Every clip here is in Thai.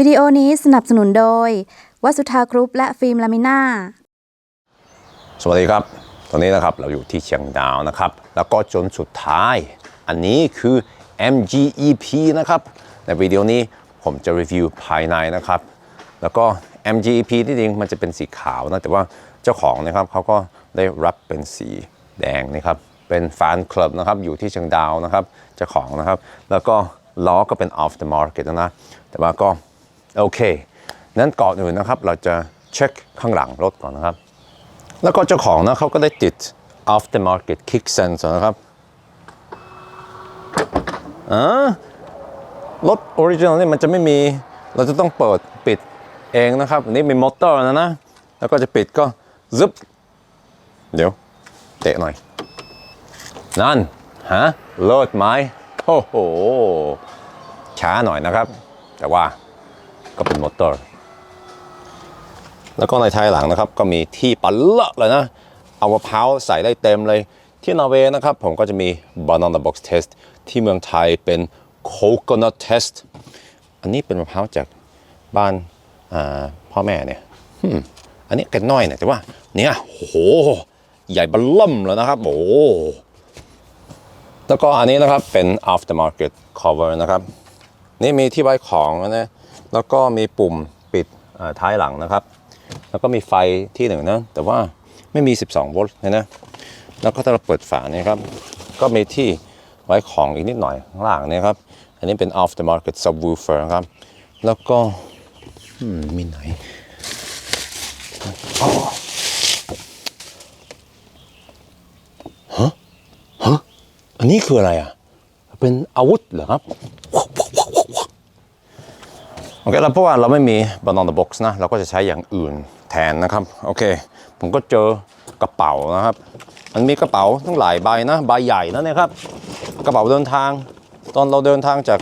วิดีโอนี้สนับสนุนโดย วัสุธากรุ๊ปและฟิล์มลามิน่า สวัสดีครับ ตอนนี้นะครับเราอยู่ที่เชียงดาวนะครับ แล้วก็จนสุดท้าย อันนี้คือ MGEP นะครับ ในวิดีโอนี้ผมจะรีวิวภายในนะครับ แล้วก็ MGEP ที่จริงมันจะเป็นสีขาวนะ แต่ว่าเจ้าของนะครับเขาก็ได้รับเป็นสีแดงนะครับ เป็นแฟนคลับนะครับ อยู่ที่เชียงดาวนะครับ เจ้าของนะครับ แล้วก็ล้อก็เป็น off the market นะ แต่ว่าก็ โอเค นั้นก่อนอื่นนะครับ เราจะเช็คข้างหลังรถก่อนนะครับ แล้วก็เจ้าของนะเขาก็ได้ติด after market kick sensor นะครับอ่ารถ original นี่มันจะไม่มี เราจะต้องเปิดปิดเองนะครับ อันนี้มีมอเตอร์นะนะ แล้วก็จะปิดก็ซึบ เดี๋ยว เตะหน่อย นั่น ฮะ เลิศไหมโอ้โห ช้าหน่อยนะครับ แต่ว่า ก็เป็นมอเตอร์ แล้วก็ในท้ายหลังนะครับ ก็มีที่ปันเลอะเลยนะ เอามะพร้าวใส่ได้เต็มเลย ที่นอร์เวย์นะครับ ผมก็จะมี banana box test ที่เมืองไทยเป็น coconut test อันนี้เป็นมะพร้าวจากบ้านาพ่อแม่เนี่ยอันนี้กันน้อยเนี่ยแต่ว่าเนี่ยโห ใหญ่บัลล่มเลยนะครับ โอ้แล้วก็อันนี้นะครับเป็น aftermarket cover นะครับ นี่มีที่ไว้ของนะ แล้วก็มีปุ่มปิดท้ายหลังนะครับ แล้วก็มีไฟที่หนึ่งนะแต่ว่าไม่มี 12 โวลต์นะนะแล้วก็ถ้าเราเปิดฝาเนี่ยครับ ก็มีที่ไว้ของอีกนิดหน่อยข้างล่างเนี่ยครับ อันนี้เป็น off the market subwoofer ครับ แล้วก็มีไหนฮะ ฮะ อันนี้คืออะไรอะ เป็นอาวุธเหรอครับ โอเคแล้วเพราะว่าเราไม่มี banana box นะเราก็จะใช้อย่างอื่นแทนนะครับโอเค ผมก็เจอกระเป๋านะครับมันมีกระเป๋าทั้งหลายใบนะใบใหญ่นะเนี่ยครับกระเป๋าเดินทาง ตอนเราเดินทางจาก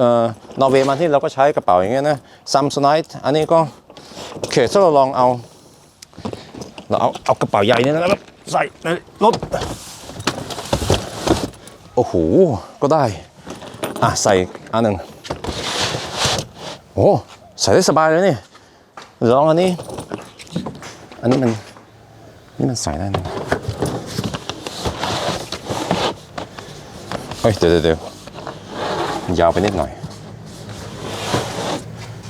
ออนอร์เวย์มาที่เราก็ใช้กระเป๋าอย่างเงี้ยนะซัมซุไนท์อันนี้ก็โอเคถ้าเราลองเอาเราเอาเอากระเป๋าใหญ่นี่นะครับใส่ในรถโอ้โหก็ได้อะใส่อันหนึ่ง โอ้ใส่ได้สบายเลยนี่ลองอันนี้ อันนี้มัน นี่มันใส่ได้นะเฮ้ยเดี๋ยวเดี๋ยวเดี๋ยวยาวไปนิดหน่อย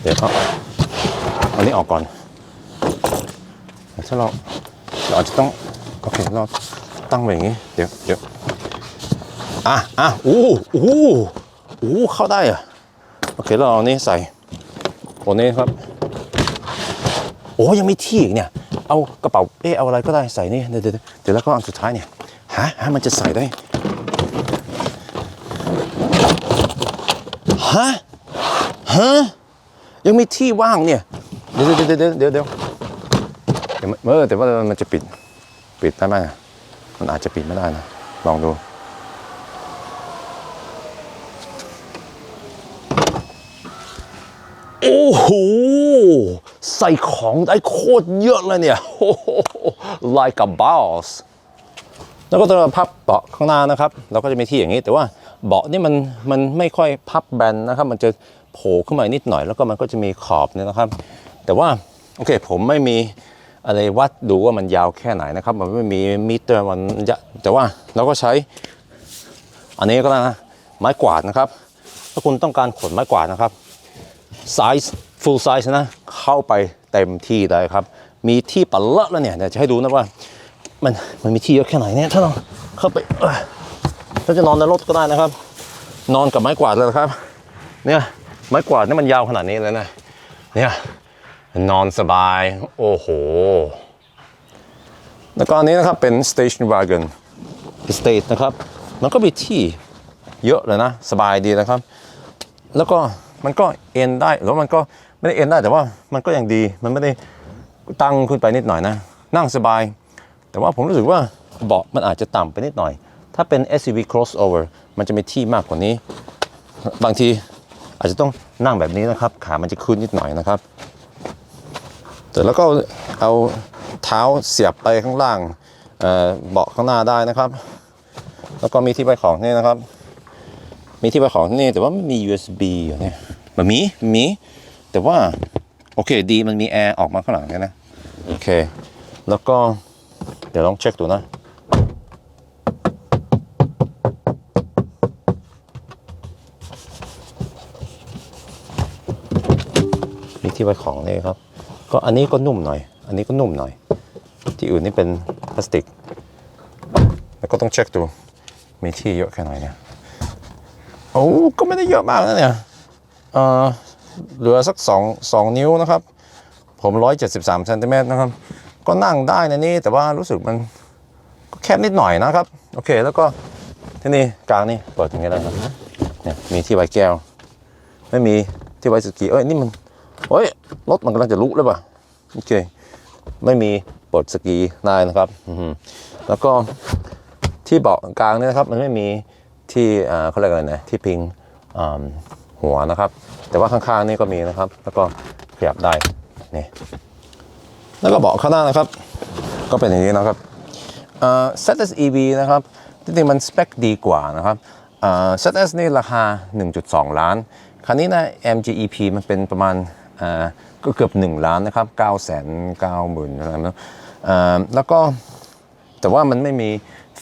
เดี๋ยวเอาอันนี้ออกก่อนถ้าเราเราอาจจะต้องโอเคเราตั้งไว้อย่างนี้ เดี๋ยวเดี๋ยวอะอะโอ้โอ้โอ้เข้าได้อะโอเคเราเอาอันนี้ใส่ ตัวนี้ครับ โอ้ยังไมีที่อีกเนี่ย เอากระเป๋าเอ๊ะเอาอะไรก็ได้ใส่นี่ เดี๋ยวเดี๋ยวแล้วก็อันสุดท้ายเนี่ยฮะฮะมันจะใส่ได้ ฮะ ฮะ ยังมีที่ว่างเนี่ย เดี๋ยวเดี๋ยวเดี๋ยวเดี๋ยวเดี๋ยวเดี๋ยวเออแต่ว่ามันจะปิด ปิดได้ไหมมันอาจจะปิดไม่ได้นะ ลองดู โอ้โห ใส่ของได้โคตรเยอะเลยเนี่ย like a boss แล้วก็ตัวพับเบาะข้างหน้านะครับ เราก็จะมีที่อย่างนี้ แต่ว่าเบาะนี่มันมันไม่ค่อยพับแบนนะครับ มันจะโผล่ขึ้นมานิดหน่อย แล้วก็มันก็จะมีขอบเนี่ยนะครับ แต่ว่าโอเคผมไม่มีอะไรวัดดูว่ามันยาวแค่ไหนนะครับ มันไม่มีมิเตอร์มันจะแต่ว่าเราก็ใช้ อันนี้ก็ได้นะไม้กวาดนะครับ ถ้าคุณต้องการขนไม้กวาดนะครับ ไซส์ full size นะ เข้าไปเต็มที่ได้ครับ มีที่ปัลละแล้วเนี่ยเดี๋ยวจะให้ดูนะว่า มันมันมีที่เยอะแค่ไหนเนี่ยถ้าเราเข้าไปถ้าจะนอนในรถก็ได้นะครับ นอนกับไม้กวาดเลยนะครับ เนี่ยไม้กวาดนี่มันยาวขนาดนี้เลยนะเนี่ยนอนสบายโอ้โห แล้วก็อันนี้นะครับเป็น station wagon estate นะครับ มันก็มีที่เยอะเลยนะ สบายดีนะครับ แล้วก็ มันก็เอ็นได้แล้วมันก็ไม่ได้เอ็นได้แต่ว่ามันก็ยังดี มันไม่ได้ตั้งขึ้นไปนิดหน่อยนะ นั่งสบาย แต่ว่าผมรู้สึกว่าเบาะมันอาจจะต่ำไปนิดหน่อย ถ้าเป็น SUV crossover มันจะมีที่มากกว่านี้ บางทีอาจจะต้องนั่งแบบนี้นะครับ ขามันจะขึ้นนิดหน่อยนะครับ แต่แล้วก็เอาเท้าเสียบไปข้างล่างเบาะข้างหน้าได้นะครับ แล้วก็มีที่ใบของนี่นะครับ มีที่ไปของที่นี่แต่ว่าไม่มี USB อยู่เนี่ยมันมีมี แต่ว่า โอเคดีมันมีแอร์ออกมาข้างหลังเนี่ยนะ โอเค แล้วก็ เดี๋ยวลองเช็คดูนะมีที่ไว้ของนี่ครับ ก็อันนี้ก็นุ่มหน่อย อันนี้ก็นุ่มหน่อย ที่อื่นนี่เป็นพลาสติก แล้วก็ต้องเช็คดู มีที่เยอะแค่ไหนเนี่ย โอ้ก็ไม่ได้เยอะมากนะเนี่ยเออเหลือสักสองสองนิ้วนะครับ ผมร้อยเจ็ดสิบสามเซนติเมตรนะครับ ก็นั่งได้นะนี่แต่ว่ารู้สึกมันก็แคบนิดหน่อยนะครับ โอเค แล้วก็ที่นี่กลางนี่เปิดอย่างนี้ได้ครับเนี่ยมีที่ไว้แก้ว ไม่มีที่ไว้สกีเอ้ยนี่มันเฮ้ยรถมันกำลังจะลุกเลยป่ะโอเค ไม่มีเปิดสกีได้นะครับแล้วก็ที่เบาะกลางเนี่ยนะครับ มันไม่มี ที่เขาเรียกอะไรนะที่พิงหัวนะครับ แต่ว่าข้างๆนี่ก็มีนะครับ แล้วก็ขยับได้นี่แล้วก็เบาะข้างหน้านะครับ ก็เป็นอย่างนี้นะครับเซทเอ่อ ZS EV นะครับจริงๆมันสเปคดีกว่านะครับเอ่อ ZS นี่ราคา 1.2 ล้าน คันนี้นะ MG EP มันเป็นประมาณก็เกือบ 1 ล้านนะครับ 9 9 0 0 0 0อะไรนะเอ่อแล้วก็แต่ว่ามันไม่มี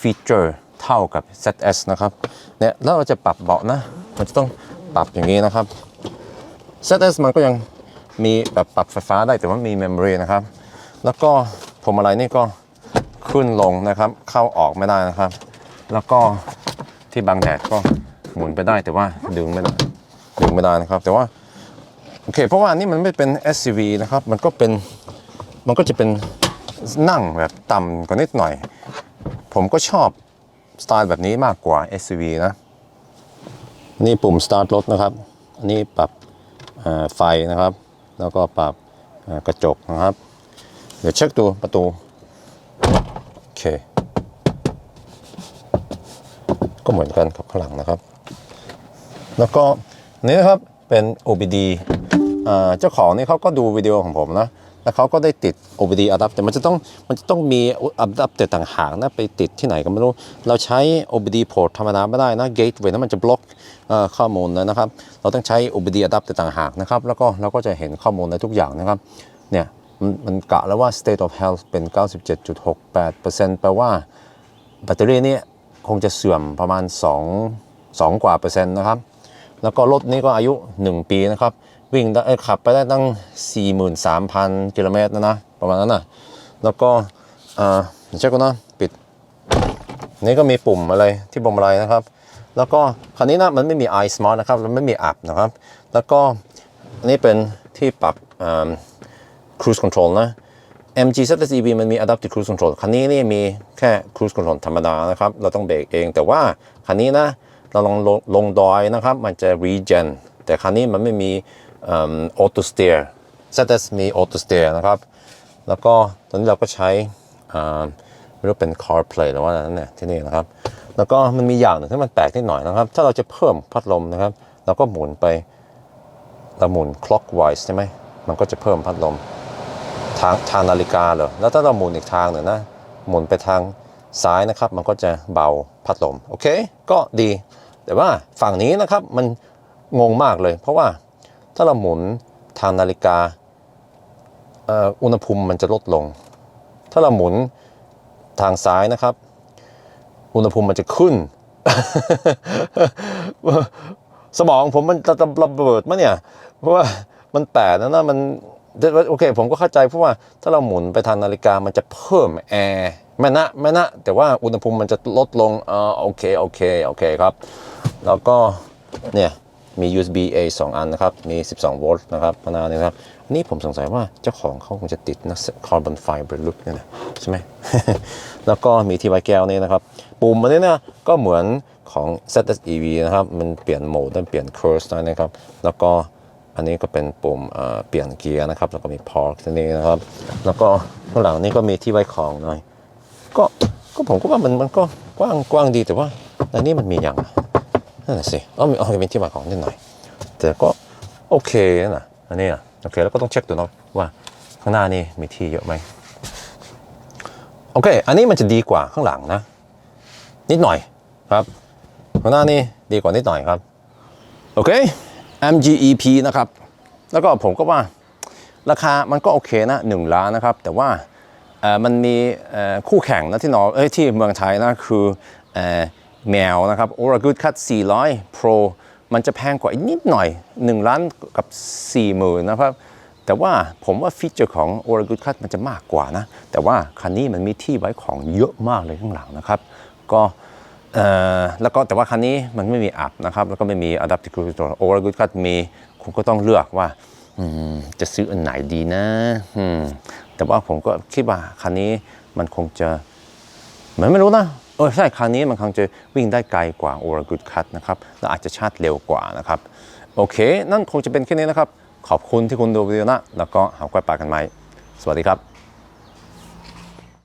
ฟีเจอร์ เท่ากับ ZS นะครับเนี่ยแล้วเราจะปรับเบาะนะ มันจะต้องปรับอย่างนี้นะครับ ZS มันก็ยังมีแบบปรับไฟฟ้าได้แต่ว่ามี memory นะครับ แล้วก็พวงมาลัยนี่ก็ขึ้นลงนะครับ เข้าออกไม่ได้นะครับ แล้วก็ที่บังแดดก็หมุนไปได้แต่ว่าดึงไม่ได้ดึงไม่ได้นะครับ แต่ว่าโอเค เพราะว่านนี้มันไม่เป็น SUV นะครับ มันก็เป็นมันก็จะเป็นนั่งแบบต่ำกว่านิดหน่อย ผมก็ชอบ สไตล์แบบนี้มากกว่า SUV นะ นี่ปุ่ม start รถนะครับ อันนี้ปรับไฟนะครับ แล้วก็ปรับกระจกนะครับ เดี๋ยวเช็คดูประตู โอเค ก็เหมือนกันกับข้างหลังนะครับ แล้วก็นี่นะครับเป็น OBD เจ้าของนี่เขาก็ดูวิดีโอของผมนะ แล้วเขาก็ได้ติด OBD adapter มันจะต้องมันจะต้องมี adapter ต่างหากนะไปติดที่ไหนก็ไม่รู้ เราใช้ OBD port ธรรมดาไม่ได้นะ gateway นั้นมันจะบล็อกข้อมูลนะครับ เราต้องใช้ OBD adapter ต่างหากนะครับ แล้วก็เราก็จะเห็นข้อมูลในทุกอย่างนะครับ เนี่ยมันมันกะแล้วว่า state of health เป็น 97.68%แปลว่าแบตเตอรี่นี่คงจะเสื่อมประมาณ 2 2 กว่าเปอร์เซ็นต์นะครับ แล้วก็รถนี้ก็อายุ 1 ปีนะครับ วิ่งได้ขับไปได้ตั้ง 43,000 กิโลเมตรนะนะ ประมาณนั้นนะแล้วก็เอ่อเช็คก่อนนะปิด นี่ก็มีปุ่มอะไรที่ปุ่มอะไรนะครับ แล้วก็คันนี้นะมันไม่มี iSmart นะครับแล้วไม่มีแอปนะครับ แล้วก็อันนี้เป็นที่ปรับเอ่อ cruise control นะ MG ZS EV มันมี adaptive cruise control คันนี้นี่มีแค่ cruise control ธรรมดานะครับ เราต้องเบรกเอง แต่ว่าคันนี้นะ เราลองลงลงดอยนะครับ มันจะ regen แต่คันนี้มันไม่มี auto steer ZS มี auto steer นะครับ แล้วก็ตอนนี้เราก็ใช้ไม่รู้เป็น CarPlay หรือว่าอะไรนั่นเนี่ยที่นี่นะครับ แล้วก็มันมีอย่างหนึ่งที่มันแปลกนิดหน่อยนะครับ ถ้าเราจะเพิ่มพัดลมนะครับ เราก็หมุนไปเราหมุน clockwise ใช่ไหมมันก็จะเพิ่มพัดลมทางทางนาฬิกาเหรอแล้วถ้าเราหมุนอีกทางหนึ่งนะ หมุนไปทางซ้ายนะครับ มันก็จะเบาพัดลม โอเค ก็ดี แต่ว่าฝั่งนี้นะครับมันงงมากเลย เพราะว่า ถ้าเราหมุนทางนาฬิกาอุณหภูมิมันจะลดลง ถ้าเราหมุนทางซ้ายนะครับ อุณหภูมิมันจะขึ้น สมองผมมันจะระเบิดมั้เนี่ย เพราะว่ามันแปลกนะนะมันโอเค ผมก็เข้าใจเพราะว่าถ้าเราหมุนไปทางนาฬิกามันจะเพิ่มแอร์ไม่นะไม่นะ แต่ว่าอุณหภูมิมันจะลดลงเออโอเค โอเค โอเคครับ แล้วก็เนี่ย มี USB A 2 อันนะครับ มี 12 โวลต์นะครับพนาเนี่ยนะครับอันนี่ผมสงสัยว่าเจ้าของเขาคงจะติดนะคาร์บอนไฟเบอร์ลุกเนี่ยนะใช่ไหม แล้วก็มีที่ไว้แก้วนี่นะครับ ปุ่มอันนี้นะก็เหมือนของ ZSEV นะครับ มันเปลี่ยนโหมดได้เปลี่ยน course ได้นะครับ แล้วก็อันนี้ก็เป็นปุ่มเปลี่ยนเกียร์นะครับ แล้วก็มี park ที่นี่นะครับ แล้วก็ข้างหลังนี่ก็มีที่ไว้ของหน่อย ก็ก็ผมก็ว่ามันมันก็กว้างกว้างดีแต่ว่าในนี้มันมีอย่าง นั่นแหละสิอ๋อมีอ๋อมีที่วาของนิดหน่อย แต่ก็โอเคนะอันนี้นะโอเคแล้วก็ต้องเช็คดูเนาะว่าข้างหน้านี่มีที่เยอะไหมโอเค อันนี้มันจะดีกว่าข้างหลังนะ นิดหน่อยครับข้างหน้านี่ดีกว่านิดหน่อยครับโอเค MGEP นะครับ แล้วก็ผมก็ว่าราคามันก็โอเคนะ1ล้านนะครับ แต่ว่ามันมีคู่แข่งนะที่นอเอ้ยที่เมืองไทยนะคืออ แมวนะครับ Aura Good Cut 400 Pro มันจะแพงกว่านิดหน่อย 1 ล้านกับ 40,000นะครับ แต่ว่าผมว่าฟีเจอร์ของ Aura Good Cut มันจะมากกว่านะ แต่ว่าคันนี้มันมีที่ไว้ของเยอะมากเลยข้างหลังนะครับ ก็แล้วก็แต่ว่าคันนี้มันไม่มีอัพนะครับ แล้วก็ไม่มี Adaptive Cruise Control Aura Good Cut มีคุณก็ต้องเลือกว่าจะซื้ออันไหนดีนะแต่ว่าผมก็คิดว่าคันนี้มันคงจะเหมือนไม่รู้นะ เออใช่คันนี้มันคงจะวิ่งได้ไกลกว่า Aura Good Cut นะครับและอาจจะชาติเร็วกว่านะครับ โอเค นั่นคงจะเป็นแค่นี้นะครับ ขอบคุณที่คุณดูวิดีโอนะ แล้วก็หาควายปากกันไหมสวัสดีครับ